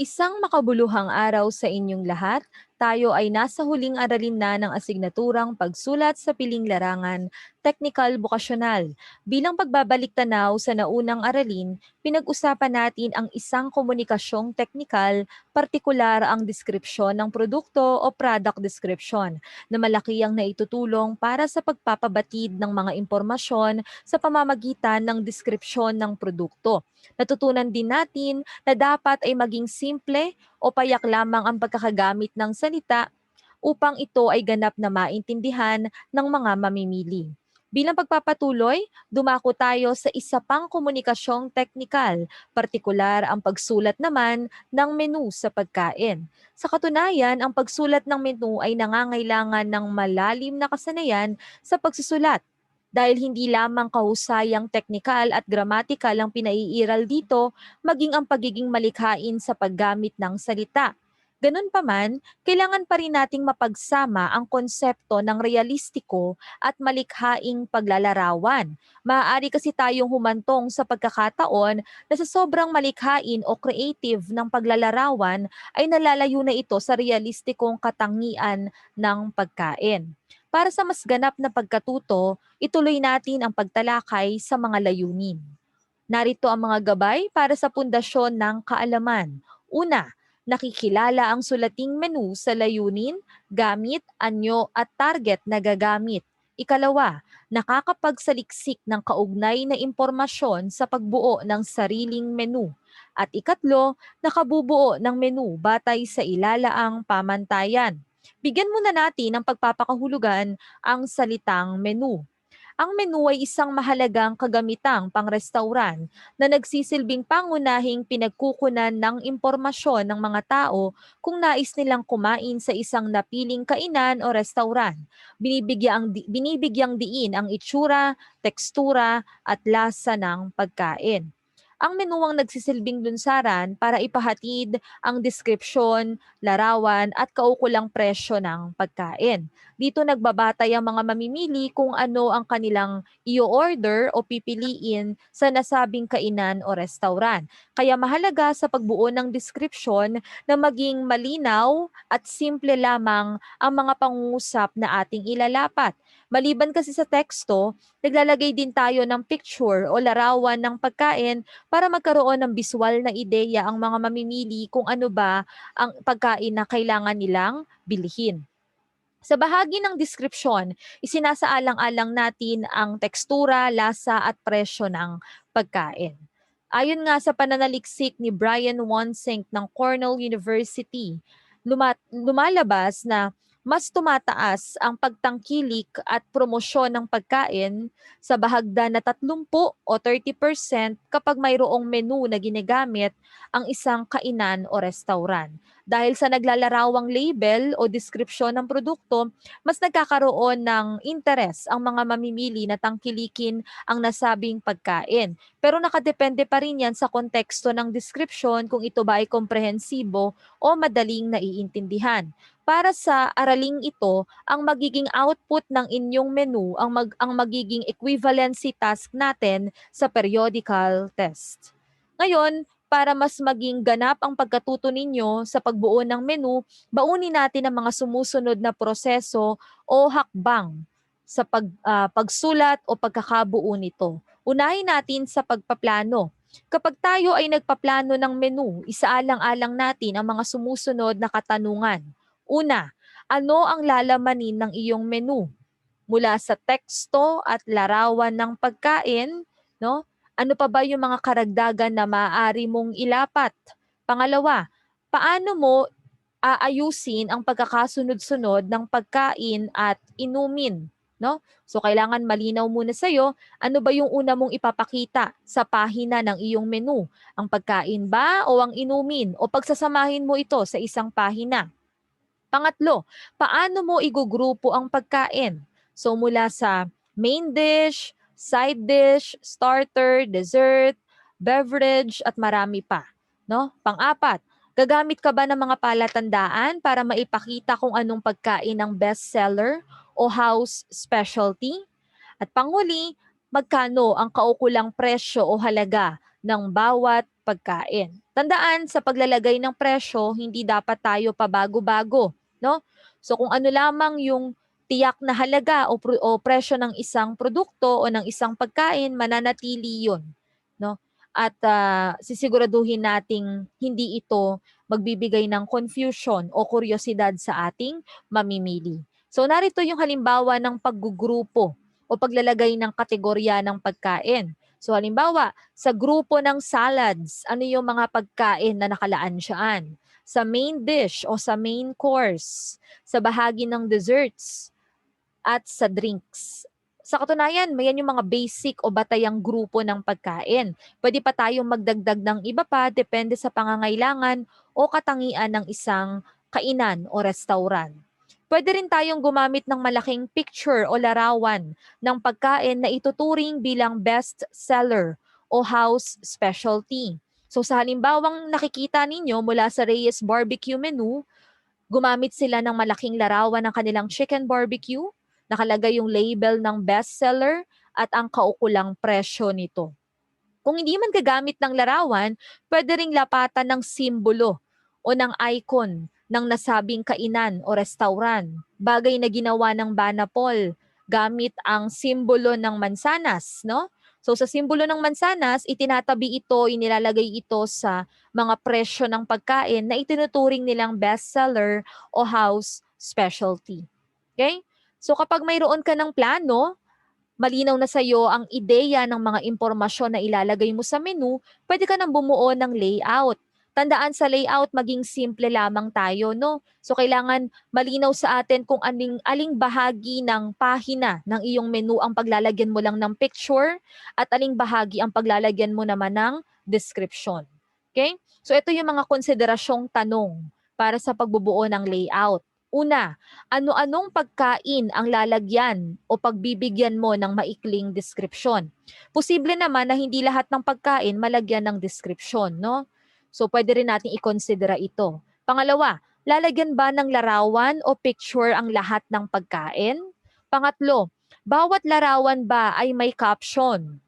Isang makabuluhang araw sa inyong lahat. Tayo ay nasa huling aralin na ng asignaturang pagsulat sa piling larangan, technical vocational. Bilang pagbabalik tanaw sa naunang aralin, pinag-usapan natin ang isang komunikasyong teknikal, partikular ang deskripsyon ng produkto o product description, na malaki ang naitutulong para sa pagpapabatid ng mga impormasyon sa pamamagitan ng deskripsyon ng produkto. Natutunan din natin na dapat ay maging simple o payak lamang ang pagkakagamit ng salita upang ito ay ganap na maintindihan ng mga mamimili. Bilang pagpapatuloy, dumako tayo sa isa pang komunikasyong teknikal, partikular ang pagsulat naman ng menu sa pagkain. Sa katunayan, ang pagsulat ng menu ay nangangailangan ng malalim na kasanayan sa pagsusulat dahil hindi lamang kahusayang teknikal at gramatikal ang pinaiiral dito, maging ang pagiging malikhain sa paggamit ng salita. Ganun pa man, kailangan pa rin nating mapagsama ang konsepto ng realistiko at malikhaing paglalarawan. Maaari kasi tayong humantong sa pagkakataon na sa sobrang malikhain o creative ng paglalarawan ay nalalayo na ito sa realistikong katangian ng pagkain. Para sa mas ganap na pagkatuto, ituloy natin ang pagtalakay sa mga layunin. Narito ang mga gabay para sa pundasyon ng kaalaman. Una, nakikilala ang sulating menu sa layunin, gamit, anyo at target na gagamit. Ikalawa, nakakapagsaliksik ng kaugnay na impormasyon sa pagbuo ng sariling menu. At ikatlo, nakabubuo ng menu batay sa ilalaang pamantayan. Bigyan muna natin ng pagpapakahulugan ang salitang menu. Ang menu ay isang mahalagang kagamitang pang-restauran na nagsisilbing pangunahing pinagkukunan ng impormasyon ng mga tao kung nais nilang kumain sa isang napiling kainan o restauran. Binibigyang, binibigyang diin ang itsura, tekstura at lasa ng pagkain ang menuang nagsisilbing lunsaran para ipahatid ang deskripsyon, larawan at kaukulang presyo ng pagkain. Dito nagbabatay ang mga mamimili kung ano ang kanilang i-order o pipiliin sa nasabing kainan o restaurant. Kaya mahalaga sa pagbuo ng deskripsyon na maging malinaw at simple lamang ang mga pangungusap na ating ilalapat. Maliban kasi sa teksto, naglalagay din tayo ng picture o larawan ng pagkain para magkaroon ng visual na ideya ang mga mamimili kung ano ba ang pagkain na kailangan nilang bilhin. Sa bahagi ng description, isinasaalang-alang natin ang tekstura, lasa at presyo ng pagkain. Ayon nga sa pananaliksik ni Brian Wansink ng Cornell University, lumalabas na mas tumataas ang pagtangkilik at promosyon ng pagkain sa bahagda na 30 o 30% kapag mayroong menu na ginagamit ang isang kainan o restaurant. Dahil sa naglalarawang label o deskripsyon ng produkto, mas nagkakaroon ng interes ang mga mamimili na tangkilikin ang nasabing pagkain. Pero nakadepende pa rin yan sa konteksto ng deskripsyon kung ito ba ay komprehensibo o madaling naiintindihan para sa araling ito, ang magiging output ng inyong menu ang, mag, ang magiging equivalency task natin sa periodical test. Ngayon, para mas maging ganap ang pagkatuto ninyo sa pagbuo ng menu, baunin natin ang mga sumusunod na proseso o hakbang sa pag, uh, pagsulat o pagkakabuo nito. Unahin natin sa pagpaplano. Kapag tayo ay nagpaplano ng menu, isaalang-alang natin ang mga sumusunod na katanungan. Una, ano ang lalamanin ng iyong menu? Mula sa teksto at larawan ng pagkain, no? Ano pa ba yung mga karagdagan na maaari mong ilapat? Pangalawa, paano mo aayusin ang pagkakasunod-sunod ng pagkain at inumin? No? So kailangan malinaw muna sa iyo, ano ba yung una mong ipapakita sa pahina ng iyong menu? Ang pagkain ba o ang inumin? O pagsasamahin mo ito sa isang pahina? Pangatlo, paano mo igugrupo ang pagkain? So mula sa main dish, side dish, starter, dessert, beverage at marami pa, no? Pang-apat, gagamit ka ba ng mga palatandaan para maipakita kung anong pagkain ang best seller o house specialty? At panghuli, magkano ang kaukulang presyo o halaga ng bawat pagkain. Tandaan sa paglalagay ng presyo, hindi dapat tayo pabago-bago, no? So kung ano lamang yung tiyak na halaga o, pro- o presyo ng isang produkto o ng isang pagkain, mananatili 'yon, no? At ah, sisiguraduhin nating hindi ito magbibigay ng confusion o kuryosidad sa ating mamimili. So narito yung halimbawa ng paggugrupo o paglalagay ng kategorya ng pagkain. So halimbawa, sa grupo ng salads, ano yung mga pagkain na nakalaan siyaan? Sa main dish o sa main course, sa bahagi ng desserts, at sa drinks. Sa katunayan, mayan yung mga basic o batayang grupo ng pagkain. Pwede pa tayong magdagdag ng iba pa depende sa pangangailangan o katangian ng isang kainan o restaurant. Pwede rin tayong gumamit ng malaking picture o larawan ng pagkain na ituturing bilang best seller o house specialty. So sa halimbawang nakikita ninyo mula sa Reyes Barbecue menu, gumamit sila ng malaking larawan ng kanilang chicken barbecue, nakalagay yung label ng best seller at ang kaukulang presyo nito. Kung hindi man gagamit ng larawan, pwede ring lapatan ng simbolo o ng icon ng nasabing kainan o restaurant. Bagay na ginawa ng Banapol gamit ang simbolo ng mansanas, no? So sa simbolo ng mansanas, itinatabi ito, inilalagay ito sa mga presyo ng pagkain na itinuturing nilang bestseller o house specialty. Okay? So kapag mayroon ka ng plano, malinaw na sa iyo ang ideya ng mga impormasyon na ilalagay mo sa menu, pwede ka nang bumuo ng layout. Tandaan sa layout, maging simple lamang tayo, no? So kailangan malinaw sa atin kung aling, aling bahagi ng pahina ng iyong menu ang paglalagyan mo lang ng picture at aling bahagi ang paglalagyan mo naman ng description. Okay? So ito yung mga konsiderasyong tanong para sa pagbubuo ng layout. Una, ano-anong pagkain ang lalagyan o pagbibigyan mo ng maikling description? Posible naman na hindi lahat ng pagkain malagyan ng description, no? So pwede rin nating i-considera ito. Pangalawa, lalagyan ba ng larawan o picture ang lahat ng pagkain? Pangatlo, bawat larawan ba ay may caption?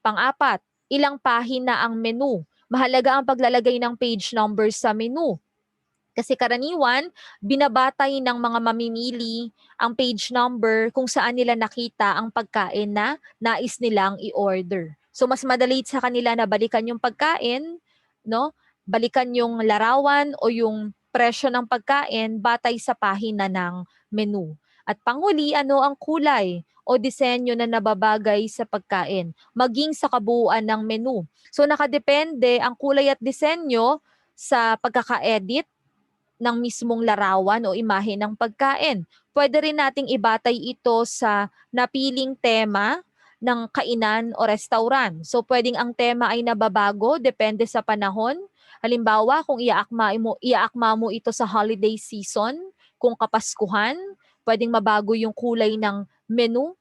Pang-apat, ilang pahina ang menu? Mahalaga ang paglalagay ng page number sa menu kasi karaniwan, binabatay ng mga mamimili ang page number kung saan nila nakita ang pagkain na nais nilang i-order. So mas madali sa kanila na balikan yung pagkain, no? Balikan yung larawan o yung presyo ng pagkain batay sa pahina ng menu. At panghuli, ano ang kulay o disenyo na nababagay sa pagkain, maging sa kabuuan ng menu. So nakadepende ang kulay at disenyo sa pagkaka-edit ng mismong larawan o imahe ng pagkain. Pwede rin nating ibatay ito sa napiling tema ng kainan o restaurant. So pwedeng ang tema ay nababago depende sa panahon. Halimbawa, kung iaakma mo, iaakma mo ito sa holiday season, kung kapaskuhan, pwedeng mabago yung kulay ng menu,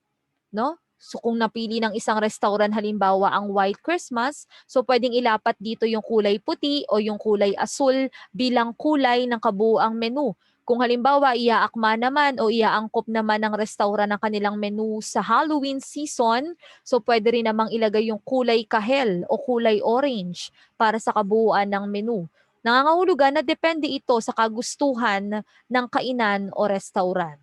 no? So kung napili ng isang restaurant halimbawa ang White Christmas, so pwedeng ilapat dito yung kulay puti o yung kulay asul bilang kulay ng kabuuang menu. Kung halimbawa iaakma naman o iaangkop naman ng restaurant ang kanilang menu sa Halloween season, so pwede rin namang ilagay yung kulay kahel o kulay orange para sa kabuuan ng menu. Nangangahulugan na depende ito sa kagustuhan ng kainan o restaurant.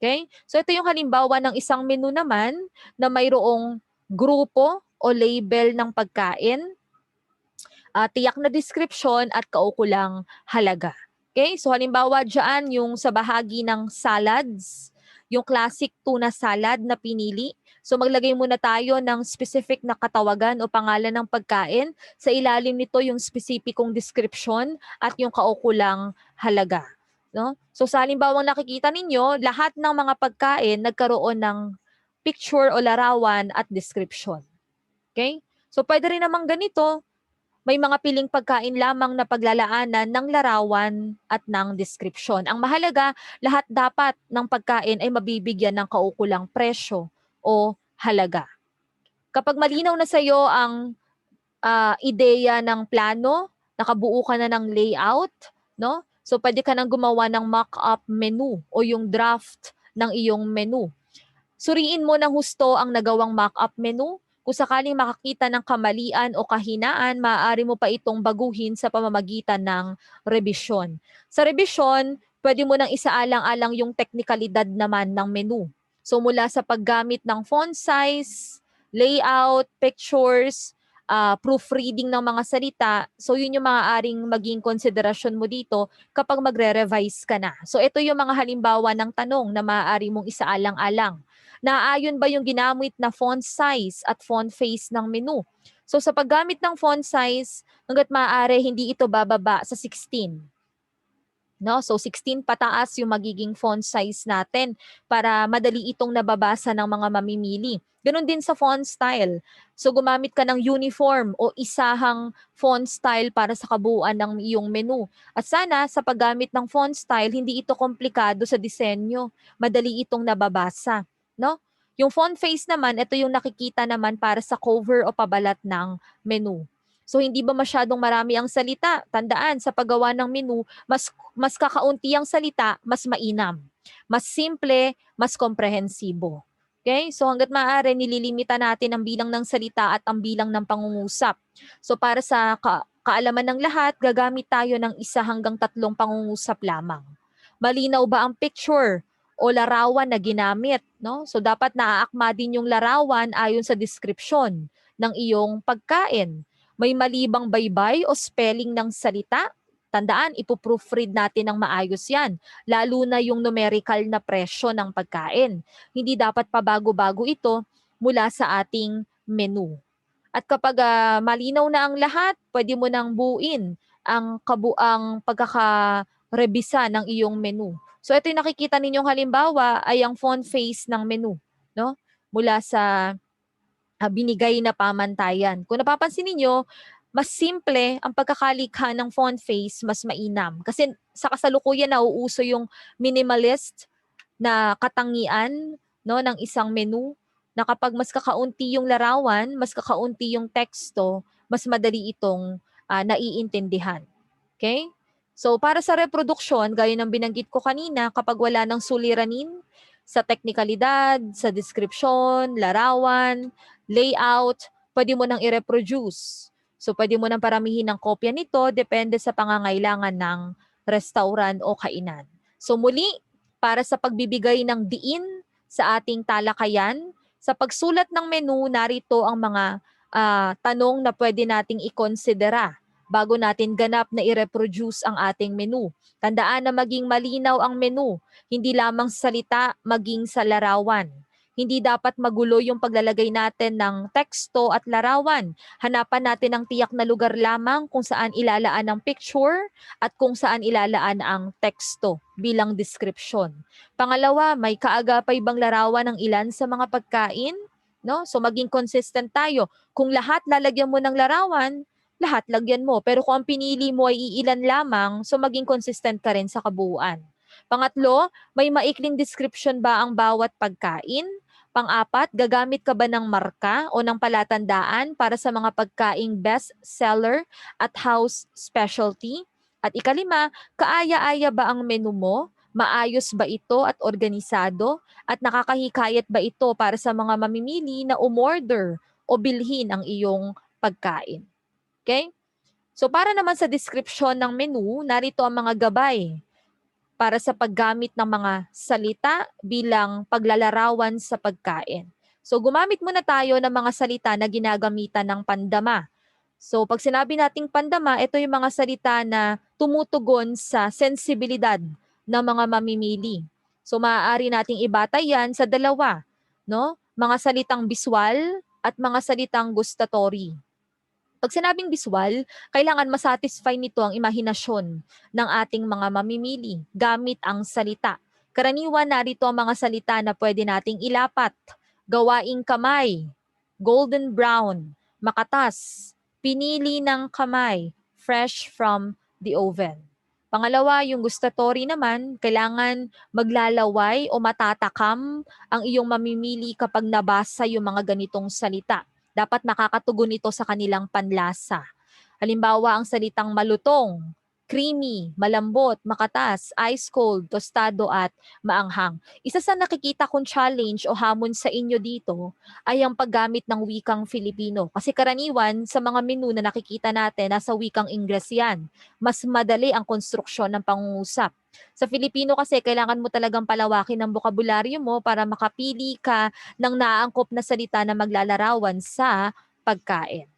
Okay? So ito yung halimbawa ng isang menu naman na mayroong grupo o label ng pagkain, uh, tiyak na description at kaukulang halaga. Okay? So halimbawa dyan yung sa bahagi ng salads, yung classic tuna salad na pinili. So maglagay muna tayo ng specific na katawagan o pangalan ng pagkain. Sa ilalim nito yung specificong description at yung kaukulang halaga. No? So sa halimbawang nakikita ninyo, lahat ng mga pagkain nagkaroon ng picture o larawan at description. Okay? So pwede rin namang ganito, may mga piling pagkain lamang na paglalaanan ng larawan at ng description. Ang mahalaga, lahat dapat ng pagkain ay mabibigyan ng kaukulang presyo o halaga. Kapag malinaw na sa iyo ang uh, ideya ng plano, nakabuo ka na ng layout, no? So pwede ka nang gumawa ng mock-up menu o yung draft ng iyong menu. Suriin mo ng husto ang nagawang mock-up menu. Kung sakaling makakita ng kamalian o kahinaan, maaari mo pa itong baguhin sa pamamagitan ng revision. Sa revision, pwede mo nang isaalang-alang yung teknikalidad naman ng menu. So mula sa paggamit ng font size, layout, pictures, uh, proofreading ng mga salita. So yun yung mga aring maging konsiderasyon mo dito kapag magre-revise ka na. So ito yung mga halimbawa ng tanong na maaari mong isaalang-alang. Naayon ba yung ginamit na font size at font face ng menu? So sa paggamit ng font size, hanggat maaari hindi ito bababa sa 16. No? So 16 pataas yung magiging font size natin para madali itong nababasa ng mga mamimili. Ganon din sa font style. So gumamit ka ng uniform o isahang font style para sa kabuuan ng iyong menu. At sana sa paggamit ng font style, hindi ito komplikado sa disenyo. Madali itong nababasa. No? Yung font face naman, ito yung nakikita naman para sa cover o pabalat ng menu. So hindi ba masyadong marami ang salita? Tandaan, sa paggawa ng menu, mas mas kakaunti ang salita, mas mainam. Mas simple, mas komprehensibo. Okay? So hanggat maaari, nililimita natin ang bilang ng salita at ang bilang ng pangungusap. So para sa ka- kaalaman ng lahat, gagamit tayo ng isa hanggang tatlong pangungusap lamang. Malinaw ba ang picture o larawan na ginamit? No? So dapat naaakma din yung larawan ayon sa description ng iyong pagkain may mali bang baybay o spelling ng salita? Tandaan, ipoproofread natin ng maayos yan, lalo na yung numerical na presyo ng pagkain. Hindi dapat pabago-bago ito mula sa ating menu. At kapag uh, malinaw na ang lahat, pwede mo nang buuin ang kabuang pagkakarebisa ng iyong menu. So ito yung nakikita ninyong halimbawa ay ang font face ng menu, no? Mula sa uh, binigay na pamantayan. Kung napapansin niyo, mas simple ang pagkakalikha ng font face, mas mainam. Kasi sa kasalukuyan nauuso yung minimalist na katangian no ng isang menu na kapag mas kakaunti yung larawan, mas kakaunti yung teksto, mas madali itong uh, naiintindihan. Okay? So para sa reproduction, gaya ng binanggit ko kanina, kapag wala ng suliranin sa teknikalidad, sa description, larawan, layout, pwede mo nang i-reproduce. So pwede mo nang paramihin ng kopya nito depende sa pangangailangan ng restaurant o kainan. So muli, para sa pagbibigay ng diin sa ating talakayan, sa pagsulat ng menu, narito ang mga uh, tanong na pwede nating ikonsidera bago natin ganap na i-reproduce ang ating menu. Tandaan na maging malinaw ang menu, hindi lamang salita, maging sa larawan. Hindi dapat magulo yung paglalagay natin ng teksto at larawan. Hanapan natin ang tiyak na lugar lamang kung saan ilalaan ang picture at kung saan ilalaan ang teksto bilang description. Pangalawa, may kaagapay bang larawan ng ilan sa mga pagkain? No? So maging consistent tayo. Kung lahat lalagyan mo ng larawan, lahat lagyan mo. Pero kung ang pinili mo ay iilan lamang, so maging consistent ka rin sa kabuuan. Pangatlo, may maikling description ba ang bawat pagkain? Pang-apat, gagamit ka ba ng marka o ng palatandaan para sa mga pagkaing best seller at house specialty? At ikalima, kaaya-aya ba ang menu mo? Maayos ba ito at organisado? At nakakahikayat ba ito para sa mga mamimili na umorder o bilhin ang iyong pagkain? Okay? So para naman sa description ng menu, narito ang mga gabay para sa paggamit ng mga salita bilang paglalarawan sa pagkain. So gumamit muna tayo ng mga salita na ginagamitan ng pandama. So pag sinabi nating pandama, ito yung mga salita na tumutugon sa sensibilidad ng mga mamimili. So maaari nating ibatay yan sa dalawa, no? Mga salitang biswal at mga salitang gustatory. Pag sinabing visual, kailangan masatisfy nito ang imahinasyon ng ating mga mamimili gamit ang salita. Karaniwan narito ang mga salita na pwede nating ilapat. Gawaing kamay, golden brown, makatas, pinili ng kamay, fresh from the oven. Pangalawa, yung gustatory naman, kailangan maglalaway o matatakam ang iyong mamimili kapag nabasa yung mga ganitong salita dapat nakakatugon ito sa kanilang panlasa. Halimbawa, ang salitang malutong, creamy, malambot, makatas, ice cold, tostado at maanghang. Isa sa nakikita kong challenge o hamon sa inyo dito ay ang paggamit ng wikang Filipino. Kasi karaniwan sa mga menu na nakikita natin, nasa wikang Ingles yan. Mas madali ang konstruksyon ng pangungusap. Sa Filipino kasi, kailangan mo talagang palawakin ang bokabularyo mo para makapili ka ng naaangkop na salita na maglalarawan sa pagkain.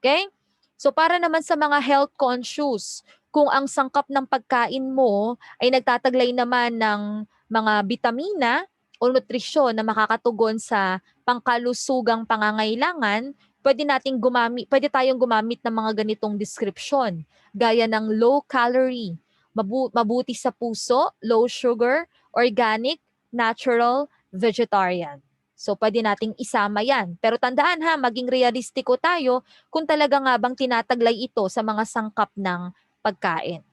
Okay? So para naman sa mga health conscious, kung ang sangkap ng pagkain mo ay nagtataglay naman ng mga bitamina o nutrisyon na makakatugon sa pangkalusugang pangangailangan, pwede nating gumamit, pwede tayong gumamit ng mga ganitong description gaya ng low calorie, mabu- mabuti sa puso, low sugar, organic, natural, vegetarian. So pwede nating isama yan. Pero tandaan ha, maging realistiko tayo kung talaga nga bang tinataglay ito sa mga sangkap ng pagkain.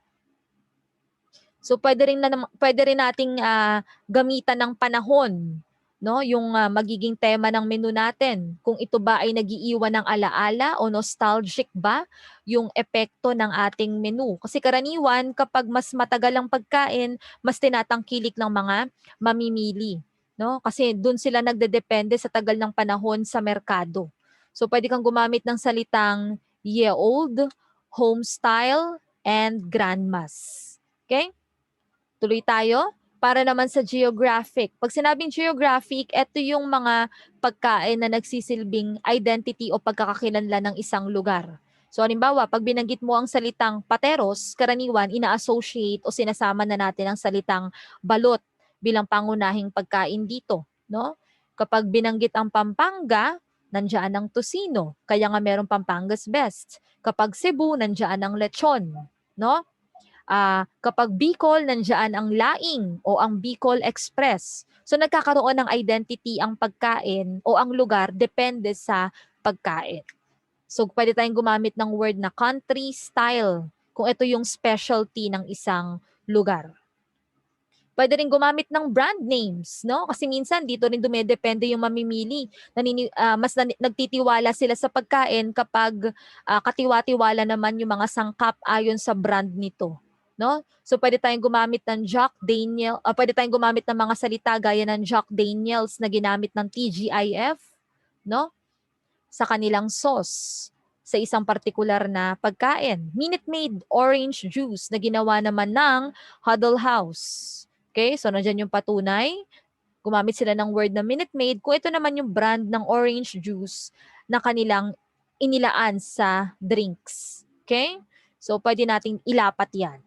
So pwede rin na pwede rin nating ah, gamitan ng panahon, no? Yung ah, magiging tema ng menu natin. Kung ito ba ay nagiiwan ng alaala o nostalgic ba yung epekto ng ating menu. Kasi karaniwan kapag mas matagal ang pagkain, mas tinatangkilik ng mga mamimili, no? Kasi doon sila nagdedepende sa tagal ng panahon sa merkado. So pwede kang gumamit ng salitang ye old, home style, and grandmas. Okay? Tuloy tayo. Para naman sa geographic. Pag sinabing geographic, ito yung mga pagkain na nagsisilbing identity o pagkakakilanlan ng isang lugar. So halimbawa, pag binanggit mo ang salitang pateros, karaniwan ina-associate o sinasama na natin ang salitang balot bilang pangunahing pagkain dito, no? Kapag binanggit ang Pampanga, nandiyan ang Tosino, kaya nga merong Pampanga's Best. Kapag Cebu, nandiyan ang lechon, no? Ah, kapag Bicol, nandiyan ang laing o ang Bicol Express. So nagkakaroon ng identity ang pagkain o ang lugar depende sa pagkain. So pwede tayong gumamit ng word na country style kung ito yung specialty ng isang lugar. Pwede rin gumamit ng brand names, no? Kasi minsan dito rin dumedepende yung mamimili. Nanini, ah, mas nani- nagtitiwala sila sa pagkain kapag ah, katiwa-tiwala naman yung mga sangkap ayon sa brand nito, no? So pwede tayong gumamit ng Jack Daniel, ah, pwede tayong gumamit ng mga salita gaya ng Jack Daniels na ginamit ng TGIF, no? Sa kanilang sauce sa isang partikular na pagkain. Minute Maid orange juice na ginawa naman ng Huddle House. Okay, so nandiyan yung patunay. Gumamit sila ng word na Minute Maid. Kung ito naman yung brand ng orange juice na kanilang inilaan sa drinks. Okay? So, pwede nating ilapat yan.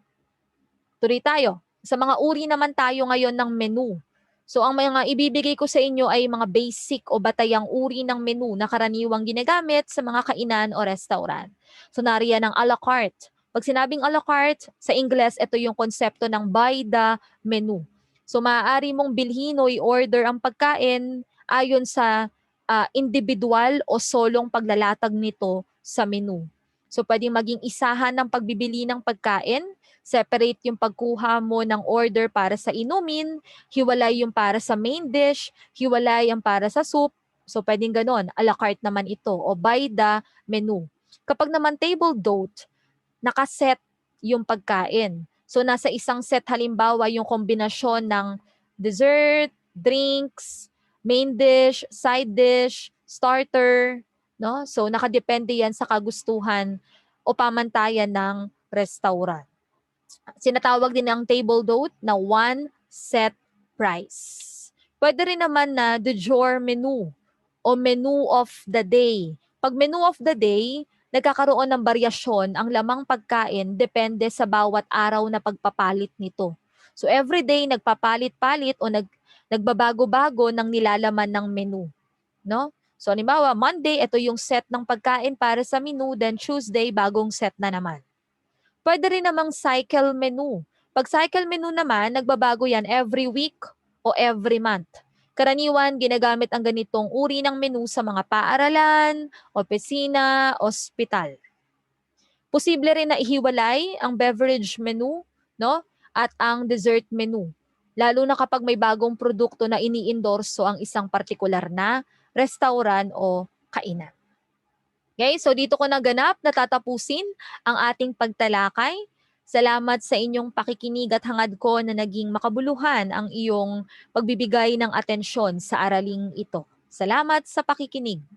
Tuloy tayo. Sa mga uri naman tayo ngayon ng menu. So, ang mga ibibigay ko sa inyo ay mga basic o batayang uri ng menu na karaniwang ginagamit sa mga kainan o restaurant. So, nariyan ang a la carte. Pag sinabing a la carte, sa Ingles, ito yung konsepto ng by the menu. So maaari mong bilhin o i-order ang pagkain ayon sa ah, individual o solong paglalatag nito sa menu. So pwedeng maging isahan ng pagbibili ng pagkain, separate yung pagkuha mo ng order para sa inumin, hiwalay yung para sa main dish, hiwalay yung para sa soup. So pwedeng ganon, a la carte naman ito o by the menu. Kapag naman table d'hôte, nakaset yung pagkain. So nasa isang set halimbawa yung kombinasyon ng dessert, drinks, main dish, side dish, starter, no? So nakadepende yan sa kagustuhan o pamantayan ng restaurant. Sinatawag din ang table d'hôte na one set price. Pwede rin naman na the jour menu o menu of the day. Pag menu of the day, nagkakaroon ng variasyon ang lamang pagkain depende sa bawat araw na pagpapalit nito. So every day nagpapalit-palit o nag nagbabago-bago ng nilalaman ng menu, no? So halimbawa, Monday ito yung set ng pagkain para sa menu, then Tuesday bagong set na naman. Pwede rin namang cycle menu. Pag cycle menu naman, nagbabago yan every week o every month. Karaniwan, ginagamit ang ganitong uri ng menu sa mga paaralan, opisina, ospital. Posible rin na ihiwalay ang beverage menu no? at ang dessert menu. Lalo na kapag may bagong produkto na ini-endorso ang isang partikular na restaurant o kainan. Okay, so dito ko naganap na tatapusin ang ating pagtalakay Salamat sa inyong pakikinig at hangad ko na naging makabuluhan ang iyong pagbibigay ng atensyon sa araling ito. Salamat sa pakikinig.